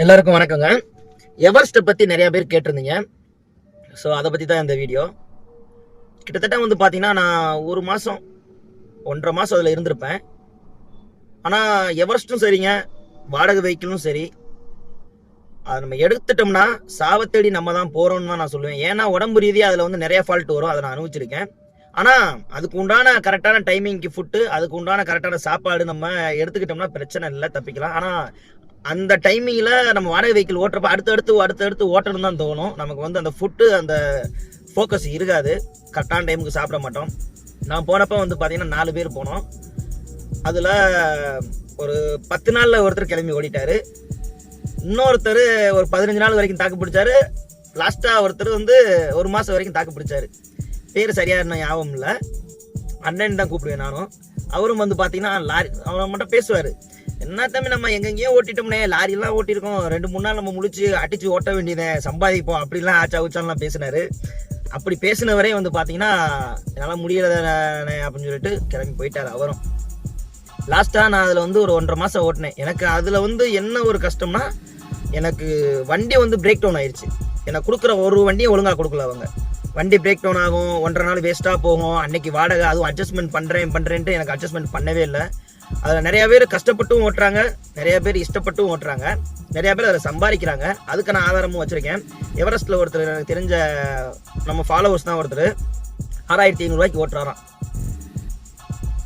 எல்லாருக்கும் வணக்கங்க. எவரெஸ்ட்டை பற்றி நிறைய பேர் கேட்டிருந்தீங்க. ஸோ அதை பற்றி தான் இந்த வீடியோ. கிட்டத்தட்ட வந்து பார்த்தீங்கன்னா நான் ஒரு மாதம் ஒன்றரை மாதம் அதில் இருந்திருப்பேன். ஆனால் எவரெஸ்ட்டும் சரிங்க. வாடகை வெஹிக்கிளும் சரி. அதை நம்ம எடுத்துட்டோம்னா சாவத்தேடி நம்ம தான் போகிறோம்னு தான் நான் சொல்லுவேன். ஏன்னா உடம்பு ரீதியாக அதில் வந்து நிறைய ஃபால்ட் வரும். அதை நான் அனுபவிச்சிருக்கேன். ஆனால் அதுக்கு உண்டான கரெக்டான டைமிங்க்கு ஃபுட்டு அதுக்கு உண்டான கரெக்டான சாப்பாடு நம்ம எடுத்துக்கிட்டோம்னா பிரச்சனை இல்லை தப்பிக்கலாம். ஆனால் அந்த டைமிங்கில் நம்ம வாடகை வெஹிக்கிள் ஓட்டுறப்ப அடுத்தடுத்து அடுத்தடுத்து ஓட்டணும் தான் தோணும். நமக்கு வந்து அந்த ஃபுட்டு அந்த ஃபோக்கஸ் இருக்காது. கரெக்டான டைமுக்கு சாப்பிட மாட்டோம். நான் போனப்போ வந்து பார்த்தீங்கன்னா நாலு பேர் போனோம். அதில் ஒரு பத்து நாளில் ஒருத்தர் கிளம்பி ஓடிட்டார். இன்னொருத்தர் ஒரு பதினஞ்சு நாள் வரைக்கும் தாக்கு பிடிச்சாரு. லாஸ்ட்டாக ஒருத்தர் வந்து ஒரு மாதம் வரைக்கும் தாக்கு பிடிச்சாரு. பேர் சரியாக இன்னும் ஞாபகம் இல்லை. அண்ணன் தான் கூப்பிடுவேன் நானும். அவரும் வந்து பார்த்தீங்கன்னா லாரி அவரை மட்டும் பேசுவார். என்ன தம்பி நம்ம எங்கெங்கேயோ ஓட்டிட்டோம்னே லாரியெல்லாம் ஓட்டியிருக்கோம். ரெண்டு மூணு நாள் நம்ம முழிச்சு அடிச்சு ஓட்ட வேண்டியதை. சம்பாதிப்போம் அப்படிலாம் ஆச்சா உச்சான்லாம் பேசினாரு. அப்படி பேசினவரே வந்து பார்த்தீங்கன்னா என்னால் முடியலதானே அப்படின்னு சொல்லிட்டு கிளம்பி போயிட்டார் அவரும். லாஸ்ட்டாக நான் அதில் வந்து ஒரு ஒன்றரை மாதம் ஓட்டினேன். எனக்கு அதில் வந்து என்ன ஒரு கஷ்டம்னா எனக்கு வண்டி வந்து பிரேக் டவுன் ஆயிடுச்சு எனக்கு கொடுக்குற ஒரு வண்டியும் ஒழுங்காக கொடுக்கல அவங்க. வண்டி பிரேக் டவுன் ஆகும் ஒன்றரை நாள் வேஸ்ட்டாக போகும். அன்னைக்கு வாடகை அதுவும் அட்ஜஸ்ட்மெண்ட் பண்ணுறேன் பண்ணுறேன்ட்டு எனக்கு அட்ஜஸ்ட்மெண்ட் பண்ணவே இல்லை. அதில் நிறையா பேர் கஷ்டப்பட்டும் ஓட்டுறாங்க நிறைய பேர் இஷ்டப்பட்டும் ஓட்டுறாங்க நிறையா பேர் அதில் சம்பாதிக்கிறாங்க. அதுக்கான ஆதாரமும் வச்சுருக்கேன். எவரெஸ்ட்டில் ஒருத்தர் எனக்கு தெரிஞ்ச நம்ம ஃபாலோவர்ஸ் தான் ஒருத்தர். ஆறாயிரத்தி ஐநூறுரூவாய்க்கு ஓட்டுறாராம்.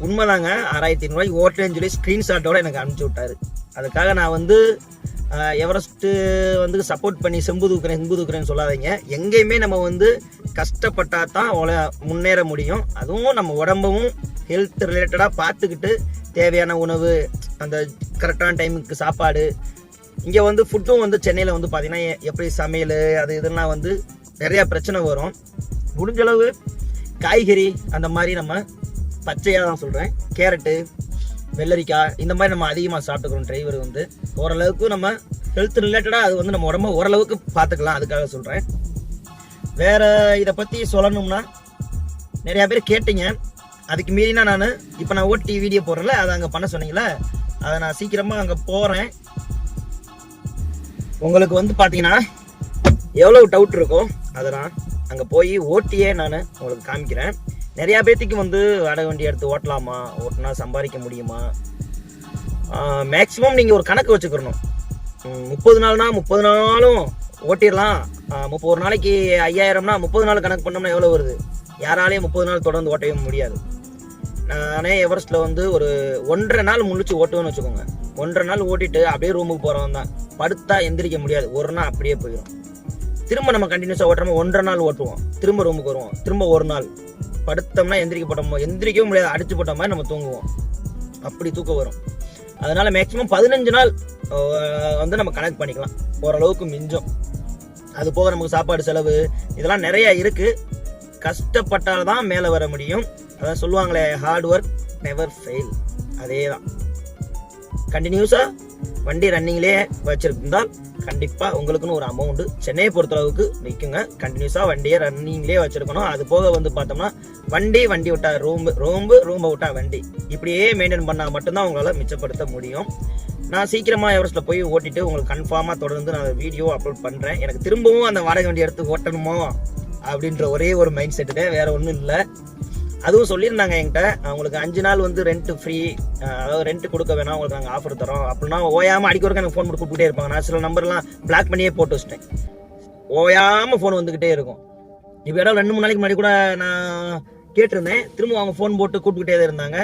உண்மைதாங்க ஆறாயிரத்தி ஐநூறுரூவாய்க்கு ஓட்டுறேன்னு சொல்லி ஸ்க்ரீன்ஷாட்டோட எனக்கு அனுப்பிச்சி விட்டாரு. அதுக்காக நான் வந்து எவரெஸ்ட்டு வந்து சப்போர்ட் பண்ணி செம்பு தூக்குறேன் செம்பு தூக்குறேன்னு சொல்லாதீங்க. எங்கேயுமே நம்ம வந்து கஷ்டப்பட்டால் தான் உல- முன்னேற முடியும். அதுவும் நம்ம உடம்பவும் ஹெல்த் ரிலேட்டடாக பார்த்துக்கிட்டு தேவையான உணவு அந்த கரெக்டான டைமுக்கு சாப்பாடு. இங்கே வந்து ஃபுட்டும் வந்து சென்னையில் வந்து பார்த்தீங்கன்னா எப்படி சமையல் அது இதெல்லாம் வந்து நிறையா பிரச்சனை வரும். முடிஞ்சளவு காய்கறி அந்த மாதிரி நம்ம பச்சையாக தான் சொல்கிறேன் கேரட்டு வெள்ளரிக்காய் இந்த மாதிரி நம்ம அதிகமாக சாப்பிட்டுக்கிறோம் டிரைவர் வந்து. ஓரளவுக்கு நம்ம ஹெல்த் ரிலேட்டடாக அது வந்து நம்ம உடம்ப ஓரளவுக்கு பார்த்துக்கலாம் அதுக்காக சொல்கிறேன் வேறு இதை பற்றி சொல்லணும்னா நிறையா பேர் கேட்டீங்க. அதுக்கு மீறினா நான் இப்போ நான் ஓட்டி வீடியோ போடுறேன்ல அதை அங்கே பண்ண சொன்னீங்களே அதை நான் சீக்கிரமாக அங்கே போகிறேன் உங்களுக்கு வந்து பார்த்தீங்கன்னா எவ்வளோ டவுட் இருக்கும் அதை நான் அங்கே போய் ஓட்டியே நான் உங்களுக்கு காமிக்கிறேன். நிறையா பேர்த்துக்கு வந்து வாடகை வண்டி எடுத்து ஓட்டலாமா ஓட்டினா சம்பாதிக்க முடியுமா? மேக்ஸிமம் நீங்கள் ஒரு கணக்கு வச்சுக்கிறணும் முப்பது நாள்னா முப்பது நாளும் ஓட்டிடலாம். முப்பது ஒரு நாளைக்கு ஐயாயிரம்னா முப்பது நாள் கணக்கு பண்ணோம்னா எவ்வளோ வருது? யாராலையும் முப்பது நாள் தொடர்ந்து ஓட்டவே முடியாது. நானே எவரெஸ்ட்டில் வந்து ஒரு ஒன்றரை நாள் முழிச்சு ஓட்டுவேன்னு வச்சுக்கோங்க. ஒன்றரை நாள் ஓட்டிட்டு அப்படியே ரூமுக்கு போகிறவன் தான். படுத்தா எந்திரிக்க முடியாது. ஒரு நாள் அப்படியே போயிடும் திரும்ப நம்ம கண்டினியூஸாக ஓட்டுறோம் ஒன்றரை நாள் ஓட்டுவோம். திரும்ப ரூமுக்கு வருவோம். திரும்ப ஒரு நாள். படுத்தோம்னா எந்திரிக்க போட்டோமோ எந்திரிக்கவும் முடியாது. அடிச்சு போட்ட மாதிரி நம்ம தூங்குவோம். அப்படி தூக்கம் வரும். அதனால மேக்ஸிமம் பதினஞ்சு நாள் வந்து நம்ம கனெக்ட் பண்ணிக்கலாம். ஓரளவுக்கு மிஞ்சும். அது போக நமக்கு சாப்பாடு செலவு இதெல்லாம் நிறையா இருக்குது கஷ்டப்பட்டால் தான் மேலே வர முடியும். அதான் சொல்லுவாங்களே ஹார்ட் ஒர்க் நெவர் ஃபெயில் அதே தான் கண்டினியூஸாக வண்டி ரன்னிங்லேயே வச்சுருந்தால் கண்டிப்பாக உங்களுக்குன்னு ஒரு அமௌண்ட்டு சென்னையை பொறுத்தளவுக்கு நிற்குங்க கண்டினியூஸாக வண்டியை ரன்னிங்லேயே வச்சுருக்கணும். அது போக வந்து பார்த்தோம்னா வண்டி வண்டி விட்டா ரூம்பு ரூம்பு ரூம்பை விட்டா வண்டி. இப்படியே மெயின்டைன் பண்ணால் மட்டும்தான் உங்களால் மிச்சப்படுத்த முடியும். நான் சீக்கிரமாக எவரெஸ்ட்டில் போய் ஓட்டிட்டு உங்களுக்கு கன்ஃபார்மாக தொடர்ந்து நான் வீடியோ அப்லோட் பண்ணுறேன் எனக்கு திரும்பவும் அந்த வாடகை வண்டி எடுத்து ஓட்டணுமோ? அப்படின்ற ஒரே ஒரு மைண்ட் செட்டு வேறு ஒன்றும் இல்லை. அதுவும் சொல்லியிருந்தாங்க என்கிட்ட அவங்களுக்கு அஞ்சு நாள் வந்து ரெண்ட் ஃப்ரீ அதாவது ரெண்ட் கொடுக்க வேணாம் உங்களுக்கு நாங்கள் ஆஃபர் தரோம். அப்படின்னா ஓயாமல் அடிக்க ஒருக்க எனக்கு ஃபோன் போட்டு கூப்பிட்டே இருப்பாங்க. நான் சில நம்பர்லாம் பிளாக் பண்ணியே போட்டு வச்சிட்டேன். ஓயாமல் ஃபோன் வந்துக்கிட்டே இருக்கும். இப்போ இடம் ரெண்டு மூணு நாளைக்கு முன்னாடி கூட நான் கேட்டிருந்தேன். திரும்ப அவங்க ஃபோன் போட்டு கூப்பிட்டுக்கிட்டே தான் இருந்தாங்க.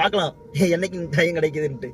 பார்க்கலாம். என்னைக்கு டைம் கிடைக்குதுன்ட்டு.